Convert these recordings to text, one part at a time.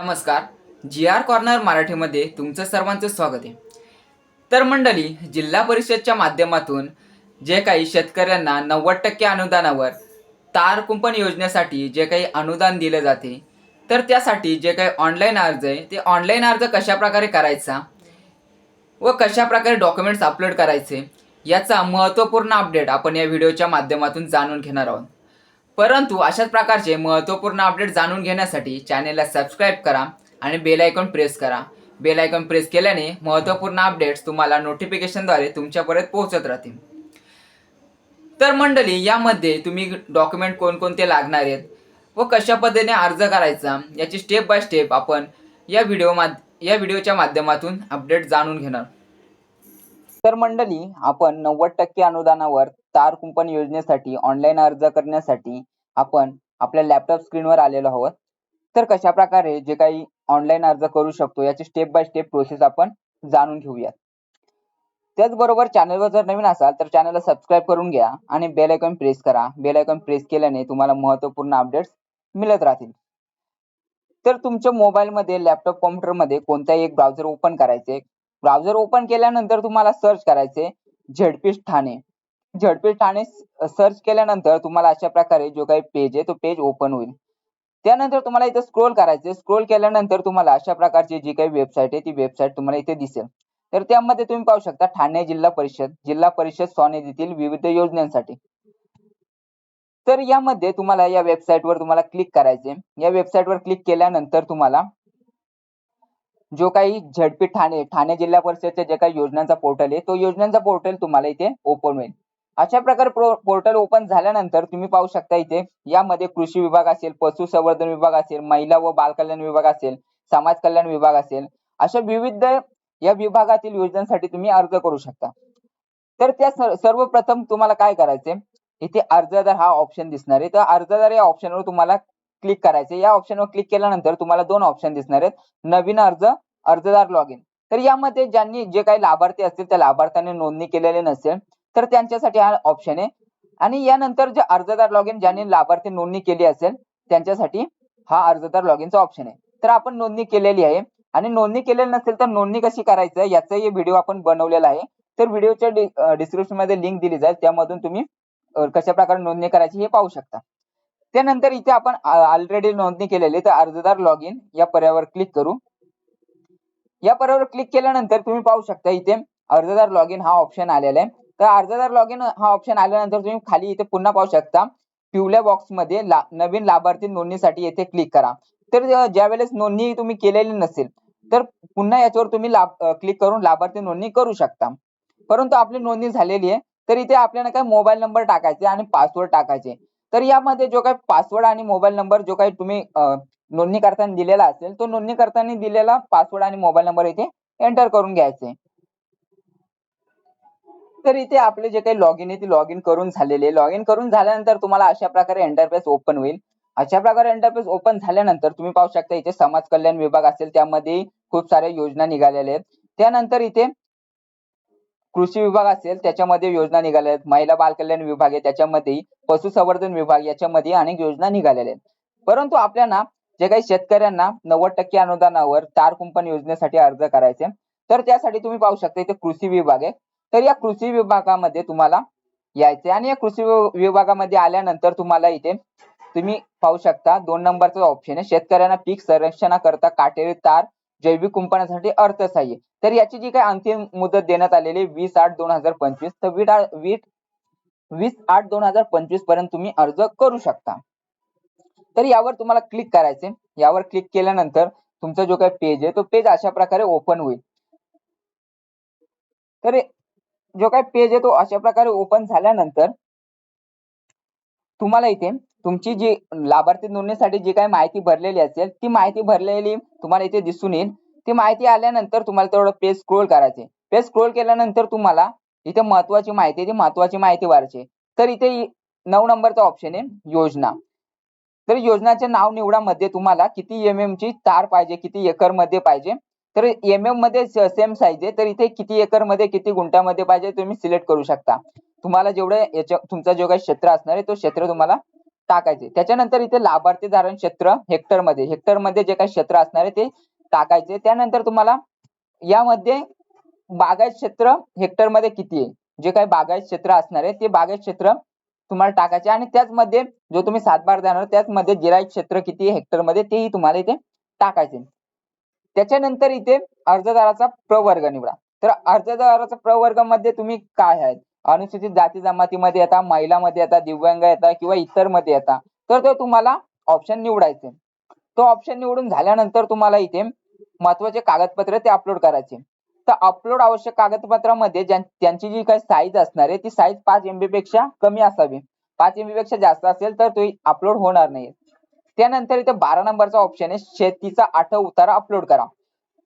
नमस्कार. जी R corner मराठीमध्ये तुमचं सर्वांचं स्वागत आहे. तर मंडळी जिल्हा परिषदच्या माध्यमातून जे काही शेतकऱ्यांना नव्वद टक्के अनुदानावर तार कुंपण योजनेसाठी जे काही अनुदान दिले जाते तर त्यासाठी जे काही ऑनलाईन अर्ज आहे ते ऑनलाईन अर्ज कशा प्रकारे करायचा व कशा प्रकारे डॉक्युमेंट्स अपलोड करायचे याचा महत्त्वपूर्ण अपडेट आपण या व्हिडिओच्या माध्यमातून जाणून घेणार आहोत. परंतु अशाच प्रकारचे महत्त्वपूर्ण अपडेट जाणून घेण्यासाठी चॅनेलला सबस्क्राईब करा आणि बेल आयकॉन प्रेस करा. बेल आयकॉन प्रेस केल्याने महत्त्वपूर्ण अपडेट्स तुम्हाला नोटिफिकेशनद्वारे तुमच्यापर्यंत पोहोचत राहतील. तर मंडळी यामध्ये तुम्ही डॉक्युमेंट कोणकोणते लागणार आहेत व कशा पद्धतीने अर्ज करायचा याची स्टेप बाय स्टेप आपण या व्हिडिओ माध या व्हिडिओच्या माध्यमातून अपडेट जाणून घेणार. तर मंडळी आपण नव्वद टक्के अनुदानावर तार कुंपण योजनेसाठी ऑनलाईन अर्ज करण्यासाठी आपण आपल्या लॅपटॉप स्क्रीनवर आलेलो आहोत. तर कशा प्रकारे जे काही ऑनलाईन अर्ज करू शकतो याची स्टेप बाय स्टेप प्रोसेस आपण जाणून घेऊयात. त्याचबरोबर चॅनलवर जर नवीन असाल तर चॅनलला सबस्क्राईब करून घ्या आणि बेल आयकॉन प्रेस करा. बेल आयकॉन प्रेस केल्याने तुम्हाला महत्त्वपूर्ण अपडेट्स मिळत राहतील. तर तुमच्या मोबाईलमध्ये लॅपटॉप कॉम्प्युटरमध्ये कोणताही एक ब्राउझर ओपन करायचे. ब्राउझर ओपन केल्यानंतर तुम्हाला सर्च करायचे ZPs Thane ZPs Thane search केल्यानंतर तुम्हाला अशा प्रकारे जो काही पेज आहे तो पेज ओपन होईल. त्यानंतर तुम्हाला इथे स्क्रोल करायचे स्क्रोल केल्यानंतर तुम्हाला अशा प्रकारची जी काही वेबसाईट आहे ती वेबसाईट तुम्हाला इथे दिसेल. तर त्यामध्ये तुम्ही पाहू शकता ठाणे जिल्हा परिषद जिल्हा परिषद स्वनिधीतील विविध योजनांसाठी. तर यामध्ये तुम्हाला या वेबसाईटवर तुम्हाला क्लिक करायचे या वेबसाईटवर क्लिक केल्यानंतर तुम्हाला जो काही झडपी ठाणे ठाणे जिल्हा परिषदच्या जे काही योजनांचा पोर्टल आहे तो योजनांचा पोर्टल तुम्हाला इथे ओपन होईल. अशा प्रकारे पोर्टल ओपन झाल्यानंतर तुम्ही पाहू शकता इथे यामध्ये कृषी विभाग असेल पशुसंवर्धन विभाग असेल महिला व बालकल्याण विभाग असेल समाज कल्याण विभाग असेल अशा विविध या विभागातील योजनांसाठी तुम्ही अर्ज करू शकता. तर त्या सर्वप्रथम तुम्हाला काय करायचे इथे अर्जदार हा ऑप्शन दिसणार आहे. तर अर्जदार या ऑप्शनवर तुम्हाला क्लिक करायचे या ऑप्शनवर क्लिक केल्यानंतर तुम्हाला दोन ऑप्शन दिसणार आहेत. नवीन अर्ज अर्जदार लॉग इन तर यामध्ये ज्यांनी जे काही लाभार्थी असतील त्या लाभार्थ्यांनी नोंदणी केलेली नसेल तर त्यांच्यासाठी हा ऑप्शन आहे. आणि यानंतर जे अर्जदार लॉग इन ज्यांनी लाभार्थी नोंदणी केली असेल त्यांच्यासाठी हा अर्जदार लॉग इनचा ऑप्शन आहे. तर आपण नोंदणी केलेली आहे. आणि नोंदणी केलेली नसेल तर नोंदणी कशी करायचं याचाही व्हिडिओ आपण बनवलेला आहे. तर व्हिडिओच्या डिस्क्रिप्शनमध्ये लिंक दिली जाईल. त्यामधून तुम्ही कशा प्रकारे नोंदणी करायची हे पाहू शकता. त्यानंतर इथे आपण ऑलरेडी नोंदणी केलेली तर अर्जदार लॉग इन या पर्यावर क्लिक करू. या पर्यावर क्लिक केल्यानंतर तुम्ही पाहू शकता इथे अर्जदार लॉग इन हा ऑप्शन आलेला आहे. तर अर्जदार लॉग इन हा ऑप्शन आल्यानंतर तुम्ही खाली इथे पुन्हा पाहू शकता. पिवल्या बॉक्समध्ये ला, नवीन लाभार्थी नोंदणीसाठी येथे क्लिक करा. तर ज्या वेळेस नोंदणी तुम्ही केलेली नसेल तर पुन्हा याच्यावर तुम्ही क्लिक करून लाभार्थी नोंदणी करू शकता. परंतु आपली नोंदणी झालेली आहे तर इथे आपल्याला काय मोबाईल नंबर टाकायचे आणि पासवर्ड टाकायचे. तर यामध्ये जो काही पासवर्ड आणि मोबाईल नंबर जो काही तुम्ही नोंदणी करताना दिलेला असेल तो नोंदणी करताना दिलेला पासवर्ड आणि मोबाईल नंबर इथे एंटर करून घ्यायचे. तर इथे आपले जे काही लॉग इन आहे ते लॉग इन करून झालेले. लॉग इन करून झाल्यानंतर तुम्हाला अशा प्रकारे इंटरफेस ओपन होईल. अशा प्रकारे इंटरफेस ओपन झाल्यानंतर तुम्ही पाहू शकता इथे समाज कल्याण विभाग असेल त्यामध्ये खूप साऱ्या योजना निघालेल्या आहेत. त्यानंतर इथे कृषी विभाग असेल त्याच्यामध्ये योजना निघाल्या आहेत. महिला बालकल्याण विभाग आहे त्याच्यामध्ये पशुसंवर्धन विभाग याच्यामध्ये अनेक योजना निघालेल्या आहेत. परंतु आपल्याला जे काही शेतकऱ्यांना नव्वद टक्के अनुदानावर तार कुंपण योजनेसाठी अर्ज करायचे तर त्यासाठी तुम्ही पाहू शकता इथे कृषी विभाग आहे. तर या कृषी विभागामध्ये तुम्हाला यायचे आणि या कृषी विभागामध्ये आल्यानंतर तुम्हाला इथे तुम्ही पाहू शकता दोन नंबरचा ऑप्शन आहे. शेतकऱ्यांना पीक संरक्षणाकरता काटेरी तार जैविक कुंपणासाठी अर्थसहाय्य. तर याची जी काही अंतिम मुदत देण्यात आलेली वीस आठ दोन हजार पंचवीस. तर वीट वीट वीस आठ दोन हजार पंचवीसपर्यंत तुम्ही अर्ज करू शकता. तर यावर तुम्हाला क्लिक करायचे यावर क्लिक केल्यानंतर तुमचा जो काही पेज आहे तो पेज अशा प्रकारे ओपन होईल. तर जो काही पेज आहे तो अशा प्रकारे ओपन झाल्यानंतर तुम्हाला इथे तुमची जी लाभार्थी नोंदणीसाठी जी काही माहिती भरलेली असेल ती माहिती भरलेली तुम्हाला इथे दिसून येईल. ती माहिती आल्यानंतर तुम्हाला तेवढं पेज स्क्रोल करायचे पेज स्क्रोल केल्यानंतर तुम्हाला इथे महत्वाची माहिती ती महत्वाची माहिती भरायची तर इथे नऊ नंबरचा ऑप्शन आहे योजना. तर योजनाचे नाव निवडामध्ये तुम्हाला किती एम एम ची तार पाहिजे किती एकरमध्ये पाहिजे तर एम एममध्ये सेम साईज आहे. तर इथे किती एकरमध्ये किती गुंठ्यामध्ये पाहिजे तुम्ही सिलेक्ट करू शकता. तुम्हाला जेवढं याच्या तुमचा जो काही क्षेत्र असणार आहे तो क्षेत्र तुम्हाला टाकायचे त्याच्यानंतर इथे लाभार्थी धारण क्षेत्र हेक्टरमध्ये. हेक्टरमध्ये जे काही क्षेत्र असणार आहे ते टाकायचे त्यानंतर तुम्हाला यामध्ये बागायत क्षेत्र हेक्टरमध्ये किती आहे? जे काही बागायत क्षेत्र असणार आहे ते बागायत क्षेत्र तुम्हाला टाकायचे आणि त्याचमध्ये जो तुम्ही सातबार देणार त्याचमध्ये जिरायत क्षेत्र किती आहे हेक्टरमध्ये तेही तुम्हाला इथे टाकायचे त्याच्यानंतर इथे अर्जदाराचा प्रवर्ग निवडा. तर अर्जदाराचा प्रवर्गमध्ये तुम्ही काय आहेत? अनुसूचित जाती जमातीमध्ये येता महिलामध्ये येता दिव्यांग येता किंवा इतरमध्ये येता. तर तो तुम्हाला ऑप्शन निवडायचे. तो ऑप्शन निवडून झाल्यानंतर तुम्हाला इथे महत्त्वाचे कागदपत्र ते अपलोड करायचे. तर अपलोड आवश्यक कागदपत्रामध्ये त्यांची जी काही साईज असणार आहे ती साईज पाच एमबी पेक्षा कमी असावी. पाच एमबी पेक्षा जास्त असेल तर तो अपलोड होणार नाही त्यानंतर इथे बारा नंबरचा ऑप्शन आहे. शेतीचा आठव उतारा अपलोड करा.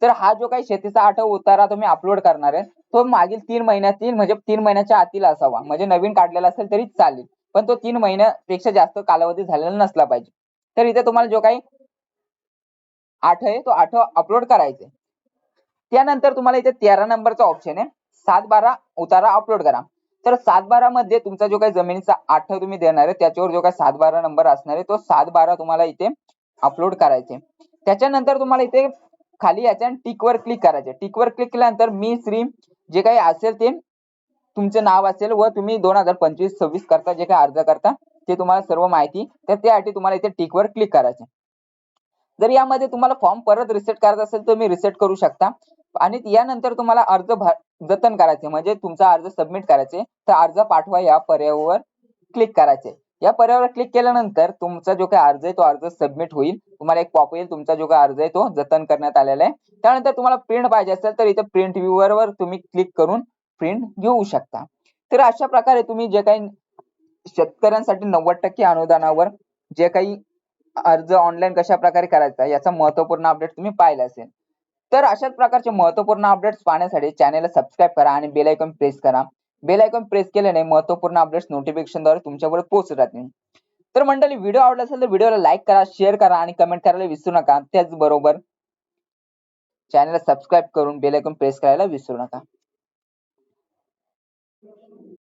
तर हा जो काही शेतीचा आठव उतारा तुम्ही अपलोड करणार आहे तो मागील तीन महिन्यातील म्हणजे तीन महिन्याच्या आतील असावा. म्हणजे नवीन काढलेला असेल तरी चालेल. पण तो तीन महिन्यापेक्षा जास्त कालावधी झालेला नसला पाहिजे. तर इथे तुम्हाला जो काही आठ आहे तो आठ अपलोड करायचे त्यानंतर तुम्हाला इथे तेरा नंबरचा ऑप्शन आहे. सात बारा उतारा अपलोड करा. तर सात बारा मध्ये तुमचा जो काही जमिनीचा आठ तुम्ही देणार आहे त्याच्यावर जो काही सात बारा नंबर असणार आहे तो सात बारा तुम्हाला इथे अपलोड करायचे. त्याच्यानंतर तुम्हाला इथे खाली याच्या टिकवर क्लिक करायचे. टिकवर क्लिक केल्यानंतर मी श्री जे काही असेल ते तुमचं नाव असेल व तुम्ही दोन हजार पंचवीस सव्वीस करता जे काही अर्ज करता ते तुम्हाला सर्व माहिती तर त्यासाठी तुम्हाला इथे टिकवर क्लिक करायचे. जर यामध्ये तुम्हाला फॉर्म परत रिसेट करायचा असेल तर तुम्ही रिसेट करू शकता. आणि यानंतर तुम्हाला अर्ज जतन करायचे. म्हणजे तुमचा अर्ज सबमिट करायचे. तर अर्ज पाठवा या पर्यायावर क्लिक करायचे. या पर्यायावर क्लिक केल्यानंतर तुमचा जो काही अर्ज आहे तो अर्ज सबमिट होईल. तुम्हाला एक पॉप येईल. तुमचा जो काही अर्ज आहे तो जतन करण्यात आलेला आहे. त्यानंतर तुम्हाला प्रिंट पाहिजे असेल तर इथे प्रिंट व्ह्यूवर वर तुम्ही क्लिक करून प्रिंट घेऊ शकता. तर अशा प्रकारे तुम्ही जे काही शेतकऱ्यांसाठी नव्वद टक्के अनुदानावर जे काही अर्ज ऑनलाईन कशा प्रकारे करायचा याचा महत्त्वपूर्ण अपडेट तुम्ही पाहिला असेल. तर अशाच प्रकारचे महत्त्वपूर्ण अपडेट्स पाहण्यासाठी चॅनेलला सबस्क्राईब करा आणि बेल आयकॉन प्रेस करा. बेल आयकॉन प्रेस केल्याने महत्त्वपूर्ण अपडेट्स नोटिफिकेशनद्वारे तुमच्यापर्यंत पोहोचत राहतील. तर मंडळी व्हिडिओ आवडला असेल तर व्हिडिओला लाईक करा शेअर करा आणि कमेंट करायला विसरू नका. त्याचबरोबर चॅनेलला सबस्क्राईब करून बेल आयकॉन प्रेस करायला विसरू नका.